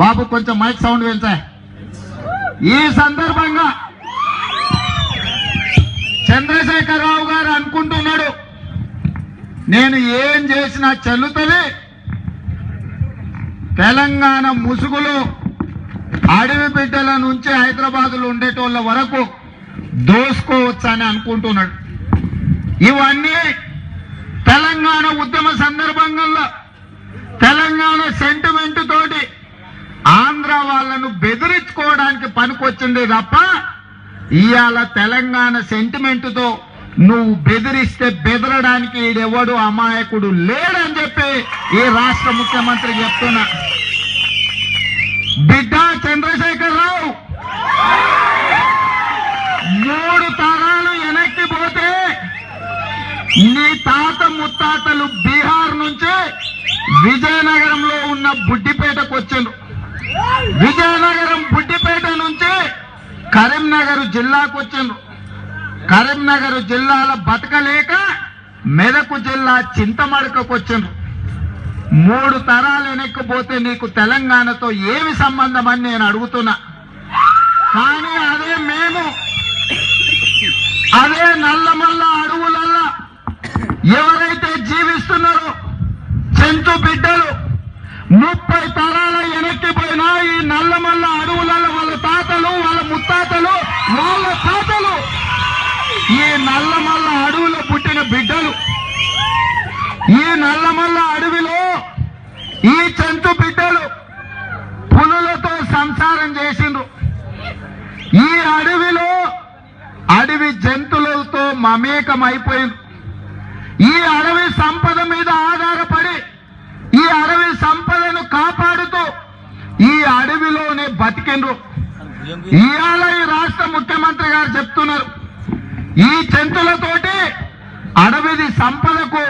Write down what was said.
బాబు కొంచెం mic sound పెంచా ఈ సందర్భంగా చంద్రశేఖరరావు గారు అనుకుంటున్నాడు నేను ఏం చేసినా చెల్లుతుంది తెలంగాణ ముసుగులు అడవి బిడ్డల నుంచి హైదరాబాద్లో ఉండేటోళ్ళ వరకు దోసుకోవచ్చని అనుకుంటున్నాడు. ఇవన్నీ తెలంగాణ ఉద్యమ సందర్భంగా తెలంగాణ సెంటర్ ఆంధ్ర వాళ్ళను బెదిరించుకోవడానికి పనికొచ్చింది తప్ప ఇవాళ తెలంగాణ సెంటిమెంట్తో నువ్వు బెదిరిస్తే బెదరడానికి ఈడెవడు అమాయకుడు లేడని చెప్పి ఈ రాష్ట్ర ముఖ్యమంత్రి చెప్తున్నా. బిడ్డ చంద్రశేఖర్ రావు మూడు తరాలు వెనక్కి పోతే నీ తాత ముత్తాతలు బీహార్ నుంచి విజయనగరంలో ఉన్న బుడ్డిపేటకు వచ్చిండ్రు విజయనగరం బుడ్డిపేట నుంచి కరీంనగర్ జిల్లాకు వచ్చిండ్రు. కరీంనగర్ జిల్లాలో బతకలేక మెదకు జిల్లా చింతమడకకు వచ్చిండ్రు. మూడు తరాలు వెనక్కిపోతే నీకు తెలంగాణతో ఏమి సంబంధం అని నేను అడుగుతున్నా. కానీ అదే మేము అదే నల్లమల్ల అడవులల్లా ఎవరైతే జీవిస్తున్నారో చెంచు బిడ్డలు ముప్పై తరాలు గ్రామాల్లో అడవులలో వాళ్ళ తాతలు వాళ్ళ ముత్తాతలు వాళ్ళ తాతలు. ఈ నల్లమల్ల అడవులో పుట్టిన బిడ్డలు. ఈ నల్లమల్ల అడవిలో ఈ చంతు బిడ్డలు పులులతో సంసారం చేసిండ్రు. ఈ అడవిలో అడవి జంతువులతో మమేకమైపోయింది. ఈ అడవి సంపద ఇవాళ ఈ రాష్ట్ర ముఖ్యమంత్రి గారు చెప్తున్నారు ఈ చెంతులతోటి అడవిది సంపదకు